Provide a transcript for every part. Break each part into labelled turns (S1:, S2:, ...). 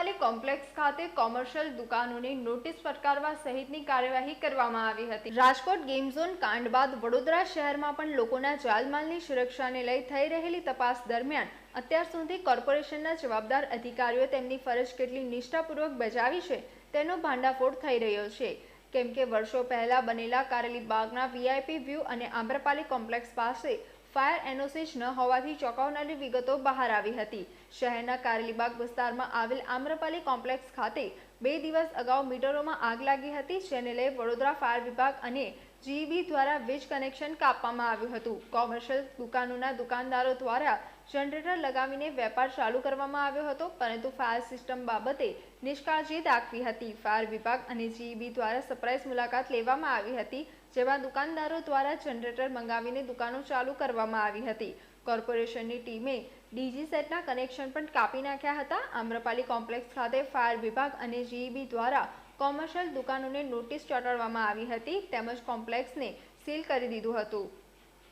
S1: Amrapali complex ખાતે commercial દુકાનોને notice ફટકારવા સહિતની કાર્યવાહી કરવામાં આવી હતી. રાજકોટ ગેમ ઝોન કાંડ બાદ વડોદરા શહેરમાં પણ લોકોના જાલમાલની સુરક્ષાને લઈ થઈ રહેલી તપાસ દરમિયાન અત્યાર સુધી કોર્પોરેશનના જવાબદાર અધિકારીઓ તેમની ફરજ કેટલી નિષ્ઠાપૂર્વક બજાવી છે તેનો ભાંડાફોડ થઈ રહ્યો છે. કેમ કે વર્ષો પહેલા બનેલા કારેલી બાગના વીઆઈપી વ્યૂ અને આમ્રપાલી કોમ્પ્લેક્સ પાસે ફાયર એનોસિસ ન હોવાથી ચોંકાવનારી વિગતો બહાર આવી હતી. શહેરના કારેલીબાગ વિસ્તારમાં આવેલ આમ્રપાલી કોમ્પ્લેક્સ ખાતે બે દિવસ અગાઉ મીટરોમાં આગ લાગી હતી, જેને લઈ વડોદરા ફાયર વિભાગ અને જીઈબી દ્વારા વીજ કનેક્શન કાપવામાં આવ્યું હતું. કોમર્શિયલ દુકાનોના દુકાનદારો દ્વારા જનરેટર લગાવીને વેપાર ચાલુ કરવામાં આવ્યો હતો, પરંતુ ફાયર સિસ્ટમ બાબતે નિષ્કાળજી દાખવી હતી. ફાયર વિભાગ અને જીઈબી દ્વારા સરપ્રાઇઝ મુલાકાત લેવામાં આવી હતી, જેમાં દુકાનદારો દ્વારા જનરેટર મંગાવીને દુકાનો ચાલુ કરવામાં આવી હતી. કોર્પોરેશનની ટીમે ડીજી સેટના કનેક્શન પણ કાપી નાખ્યા હતા. આમ્રપાલી કોમ્પ્લેક્સ ખાતે ફાયર વિભાગ અને જીઈબી દ્વારા કોમર્શિયલ દુકાનોને નોટિસ ચોંટાડવામાં આવી હતી તેમજ કોમ્પ્લેક્સને સીલ કરી દીધું હતું.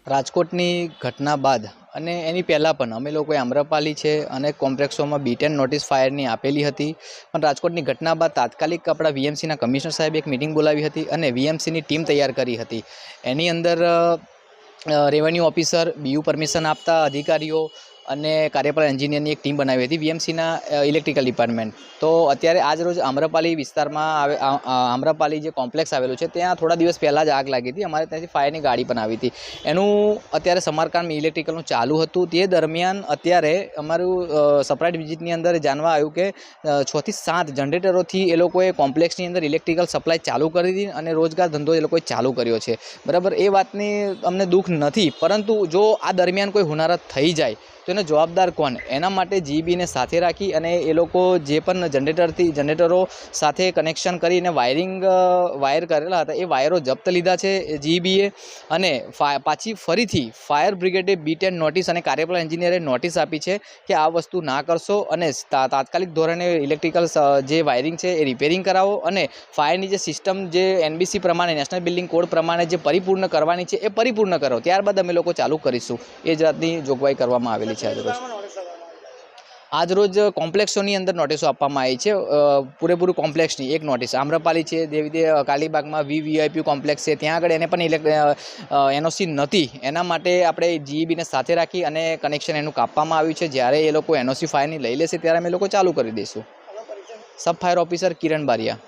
S2: રાજકોટની ઘટના બાદ અને એની પહેલાં પણ અમે લોકોએ આમ્રપાલી છે અને કોમ્પ્લેક્સોમાં બીટેન નોટિસ ફાયરની આપેલી હતી. પણ રાજકોટની ઘટના બાદ તાત્કાલિક આપણા વીએમસીના કમિશનર સાહેબે એક મિટિંગ બોલાવી હતી અને વીએમસીની ટીમ તૈયાર કરી હતી. એની અંદર રેવન્યુ ઓફિસર બીયુ પરમિશન આપતા અધિકારીઓ અને કાર્યપાલક એન્જિનિયરની એક ટીમ બનાવી હતી વીએમસીના ઇલેક્ટ્રિકલ ડિપાર્ટમેન્ટ. તો અત્યારે આજ રોજ આમ્રપાલી વિસ્તારમાં આવે આમ્રપાલી જે કોમ્પ્લેક્સ આવેલું છે, ત્યાં થોડા દિવસ પહેલાં જ આગ લાગી હતી. અમારે ત્યાંથી ફાયરની ગાડી પણ આવી હતી. એનું અત્યારે સમારકામ ઇલેક્ટ્રિકલનું ચાલુ હતું. તે દરમિયાન અત્યારે અમારું સપ્રાઇટ વિઝિટની અંદર જાણવા આવ્યું કે છથી સાત જનરેટરોથી એ લોકોએ કોમ્પ્લેક્સની અંદર ઇલેક્ટ્રિકલ સપ્લાય ચાલુ કરી હતી અને રોજગાર ધંધો એ લોકોએ ચાલુ કર્યો છે. બરાબર? એ વાતની અમને દુઃખ નથી. પરંતુ જો આ દરમિયાન કોઈ હુનારત થઈ જાય તો એનો જવાબદાર કોણ? એના માટે જીબીને સાથે રાખી અને એ લોકો જે પણ જનરેટરથી જનરેટરો સાથે કનેક્શન કરીને વાયરિંગ વાયર કરેલા હતા, એ વાયરો જપ્ત લીધા છે જીબીએ અને પાછી ફરીથી ફાયર બ્રિગેડે બીટેન નોટિસ અને કાર્યપાલક એન્જિનિયરે નોટિસ આપી છે કે આ વસ્તુ ના કરશો અને તાત્કાલિક ધોરણે ઇલેક્ટ્રિકલ જે વાયરિંગ છે એ રિપેરિંગ કરાવો અને ફાયરની જે સિસ્ટમ જે એનબીસી પ્રમાણે નેશનલ બિલ્ડિંગ કોડ પ્રમાણે જે પરિપૂર્ણ કરવાની છે એ પરિપૂર્ણ કરો. ત્યારબાદ અમે લોકો ચાલુ કરીશું. એ જાતની જોગવાઈ કરવામાં આવેલી આજરોજ આજરોજ કોમ્પ્લેક્સોની અંદર નોટિસો આપવામાં આવી છે. પૂરેપૂરું કોમ્પ્લેક્સની એક નોટિસ. આમ્રપાલી છે દેવી રીતે કાલીબાગમાં વી વીઆઈપી કોમ્પ્લેક્સ છે. ત્યાં આગળ એને પણ ઇલેક્ટ એનઓસી નથી. એના માટે આપણે જીઈબીને સાથે રાખી અને કનેક્શન એનું કાપવામાં આવ્યું છે. જ્યારે એ લોકો એનઓસી ફાયરની લઈ લેશે, ત્યારે અમે લોકો ચાલુ કરી દઈશું. Sub fire officer Kiran Bariya.